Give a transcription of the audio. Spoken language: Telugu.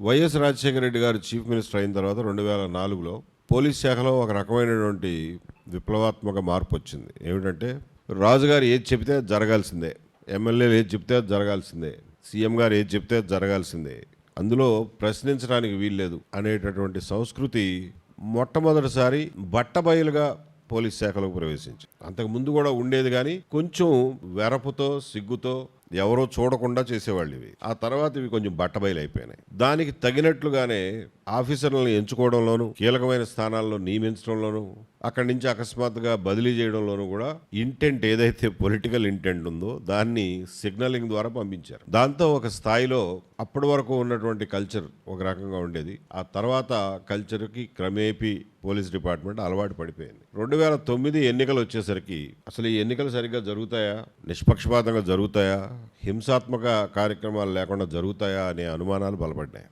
వైఎస్ రాజశేఖర రెడ్డి గారు చీఫ్ మినిస్టర్ అయిన తర్వాత రెండు వేల నాలుగులో పోలీస్ శాఖలో ఒక రకమైనటువంటి విప్లవాత్మక మార్పు వచ్చింది. ఏమిటంటే రాజుగారు ఏది చెప్తే అది జరగాల్సిందే ఎమ్మెల్యేలు ఏది చెప్తే అది జరగాల్సిందే సీఎం గారు ఏది చెప్తే అది జరగాల్సిందే. అందులో ప్రశ్నించడానికి వీల్లేదు అనేటటువంటి సంస్కృతి మొట్టమొదటిసారి బట్టబయలుగా పోలీస్ శాఖలోకి ప్రవేశించి అంతకు ముందు కూడా ఉండేది కానీ కొంచెం వెరపుతో సిగ్గుతో ఎవరో చూడకుండా చేసేవాళ్ళు ఇవి ఆ తర్వాత ఇవి కొంచెం బట్టబయలు అయిపోయినాయి దానికి తగినట్లుగానే ఆఫీసర్లను ఎంచుకోవడంలోనూ కీలకమైన స్థానాల్లో నియమించడంలోనూ అక్కడి నుంచి అకస్మాత్తుగా బదిలీ చేయడంలోనూ కూడా ఇంటెంట్ ఏదైతే పొలిటికల్ ఇంటెంట్ ఉందో దాన్ని సిగ్నలింగ్ ద్వారా పంపించారు. దాంతో ఒక స్థాయిలో అప్పటి వరకు ఉన్నటువంటి కల్చర్ ఒక రకంగా ఉండేది. ఆ తర్వాత కల్చర్కి క్రమేపీ పోలీస్ డిపార్ట్మెంట్ అలవాటు పడిపోయింది. రెండు వేల తొమ్మిది ఎన్నికలు వచ్చేసరికి అసలు ఈ ఎన్నికలు సరిగ్గా జరుగుతాయా? నిష్పక్షపాతంగా జరుగుతాయా? హింసాత్మక కార్యక్రమాలు లేకుండా జరుగుతాయా అనే అనుమానాలు బలపడ్డాయి.